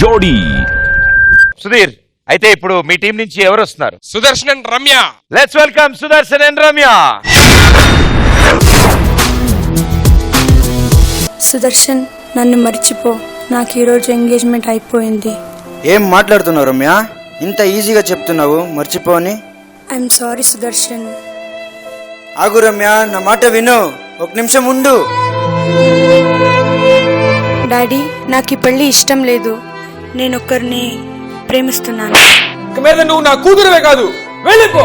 జోడీ. సుధీర్ అయితే ఇప్పుడు మీ టీం నుంచి ఎవరు వస్తున్నారు? Sudarshan and Ramya. Let's welcome Sudarshan and Ramya. Sudarshan నన్ను మర్చిపో. నాకు ఈరోజు ఎంగేజ్మెంట్ అయిపోయింది. ఏం మాట్లాడుతున్నావు రమ్య? ఇంత ఈజీగా చెప్తున్నావు మర్చిపోని ఐఎమ్ సారీ సుదర్శన్. ఆగు రమ్య నా మాట విను. ఒక నిమిషం ఉండు. డాడీ నాకు ఈ పెళ్ళి ఇష్టం లేదు. నేను ఒక్కరిని ప్రేమిస్తున్నాను. ఇక మీద నువ్వు నా కూతురువే కాదు వెళ్ళిపో!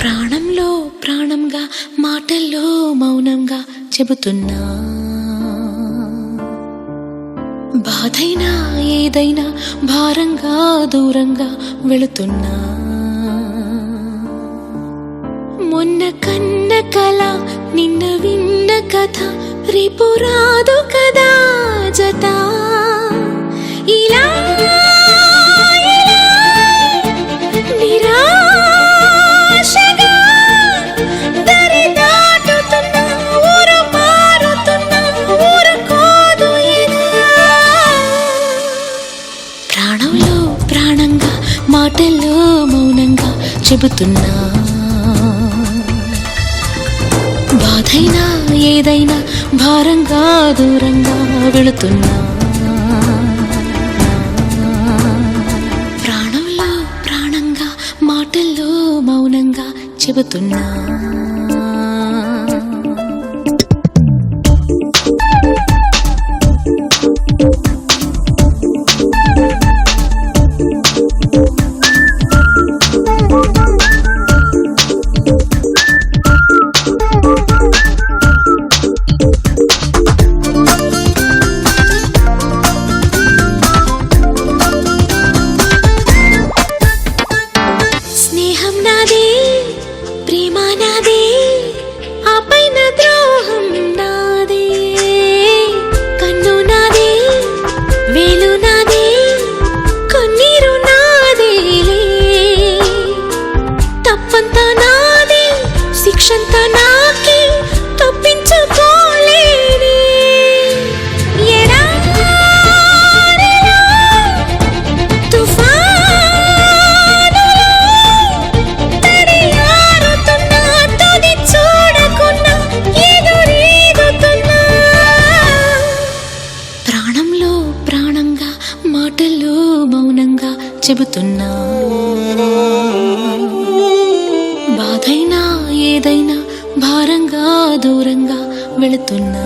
ప్రాణంలో ప్రాణంగా మాటల్లో మౌనంగా చెబుతున్నా. బాధైనా ఏదైనా భారంగా దూరంగా వెళుతున్నా. మొన్న కన్న కల నిన్న విన్న కథ రేపు రాదు కదా జత. ఇలా ఇలా నిరాశగా ప్రాణంలో ప్రాణంగా మాటల్లో మౌనంగా చెబుతున్నా. ఎంతైనా ఏదైనా భారంగా దూరంగా వెళుతున్నా. ప్రాణంలో ప్రాణంగా మాటల్లో మౌనంగా చెబుతున్నా. Santa దూరంగా వెళుతున్నా.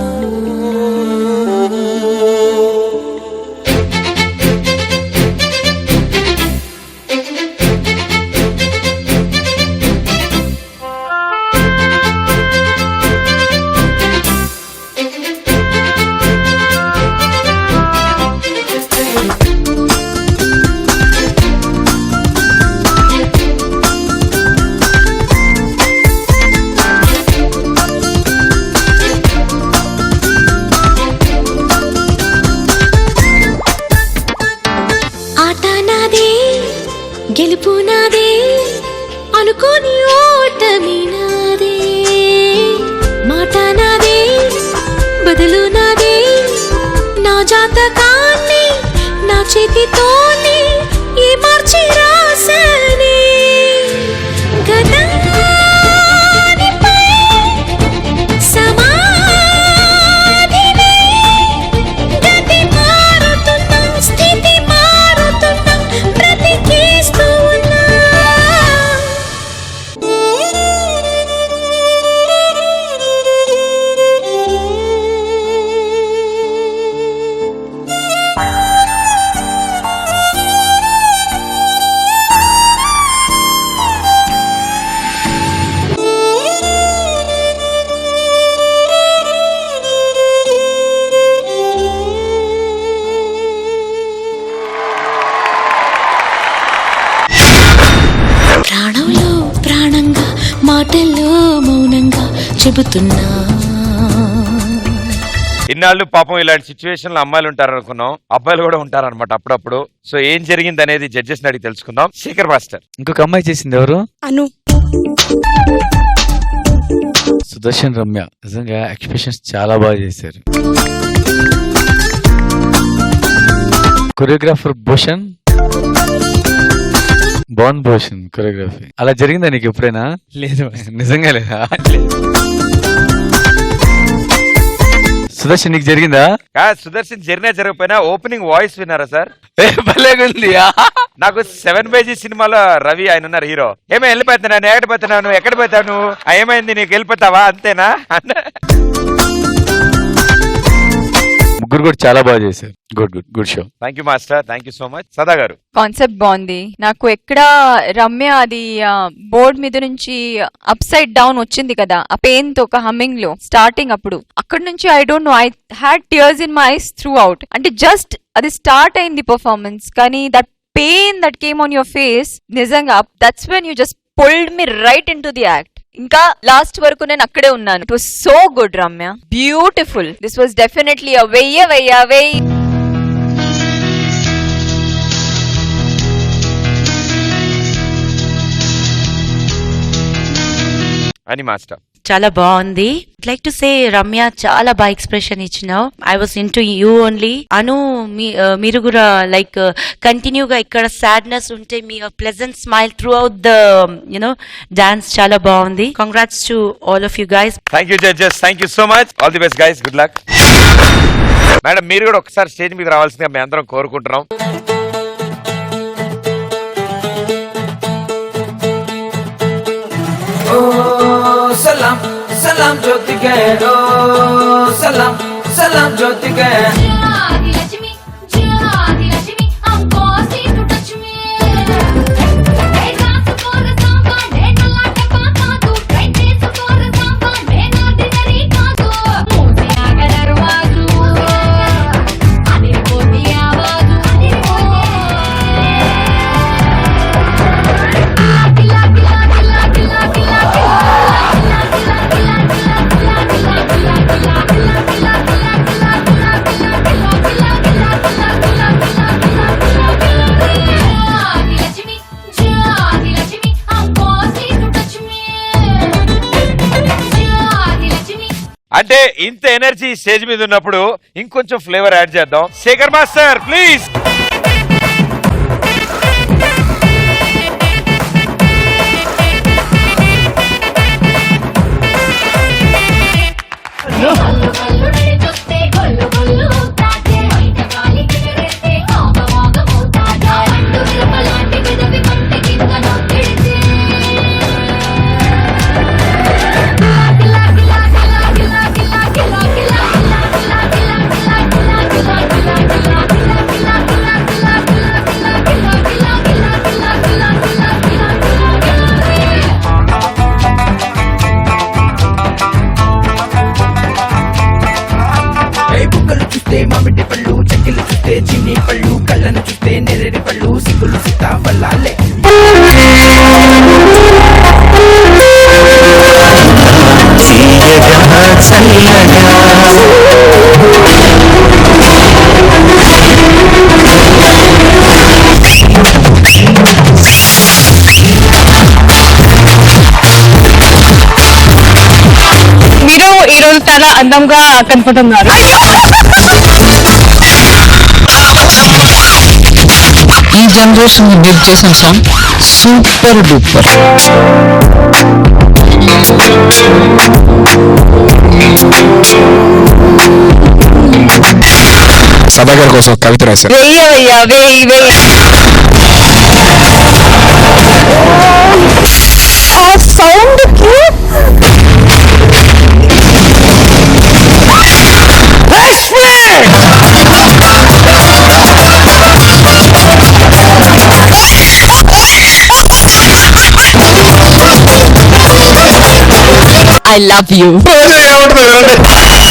నాదే గెలుపు నాదే అనుకోని ఓటమి నాదే మాట నాదే బదులు నాదే నా జాతకాన్ని నా చేతితోనే ఏ మార్చి రాసనే మాటల్లో మౌనంగా చెబుతున్నా. ఇన్నాళ్ళు పాపం ఇలాంటి సిచ్యువేషన్లో అమ్మాయిలు ఉంటారు అనుకున్నాం అబ్బాయిలు కూడా ఉంటారు అనమాట అప్పుడప్పుడు. సో ఏం జరిగింది అనేది జడ్జెస్ అడిగి తెలుసుకుందాం. శేఖర్ మాస్టర్. ఇంకొక అమ్మాయి చేసింది ఎవరు? అను. సుదర్శన్ రమ్య. నిజంగా ఎక్స్ప్రెషన్స్ చాలా బాగా చేశారు. కొరియోగ్రాఫర్ భూషణ్. బాగుంది భూషణ్ కొరియోగ్రఫీ. అలా జరిగిందా నీకు ఎప్పుడైనా? లేదు నిజంగా లేదా? సుదర్శన్ నీకు జరిగిందా? ఆ, సుదర్శన్ జరిగినా జరగకపోయినా ఓపెనింగ్ వాయిస్ విన్నారా సార్? ఏ, భలేగుంది ఆ. నాకు సెవెన్ పేజీ సినిమాలో రవి ఆయన ఉన్నారు హీరో. ఏమో వెళ్ళిపోతున్నాను ఎక్కడ పోతున్నావు నువ్వు ఎక్కడ పోతావు నువ్వు? ఆ, ఏమైంది నీకు వెళ్ళిపోతావా? అంతేనా? అన్న. కూడా చాలా బాగా చేశారు. Good good good show thank you master thank you so much Sada garu concept బాగుంది. నాకు ఎక్కడ రమ్య అది బోర్డ్ మీద నుంచి అప్ సైడ్ డౌన్ వచ్చింది కదా ఆ పెయిన్తో ఒక హమ్మింగ్లో స్టార్టింగ్ అప్పుడు. అక్కడ నుంచి I don't know I had tears in my eyes throughout అంటే జస్ట్ అది స్టార్ట్ అయింది పర్ఫార్మెన్స్ కానీ that pain that came on your face నిజంగా that's when you just pulled me right into the act ఇంకా last వరకు నేను అక్కడే ఉన్నాను. It was so good Ramya beautiful this was definitely a వెయ్య వెయ్య వెయ్యి. అని మాస్టర్ చాలా బాగుంది. లైక్ టు సే రమ్య చాలా బాగా ఎక్స్ప్రెషన్ ఇచ్చినావు. I was into you only Anu మీరు కూడా లైక్ కంటిన్యూగా ఇక్కడ సాడ్నెస్ ఉంటే మీ pleasant smile throughout the you know dance చాలా బాగుంది. Congrats to all of you guys thank you judges thank you so much all the best guys good luck madam మీరు కూడా ఒకసారి స్టేజ్ మీద రావాల్సిందిగా మేము అందరం కోరుకుంటున్నాం. Oh salam jyotika salam salam jyotika అంటే ఇంత ఎనర్జీ స్టేజ్ మీద ఉన్నప్పుడు ఇంకొంచెం ఫ్లేవర్ యాడ్ చేద్దాం. Shekhar master please! మీరు ఈ రోజు చాలా అందంగా కనపడుతున్నారు. ఈ జనరేషన్ మీరు చేసిన సాంగ్ సూపర్ డూపర్ సభాగారి కోసం కవిత రాశారు. వెయ్య వెయ్య వెయ్యి వెయ్యి. I love you.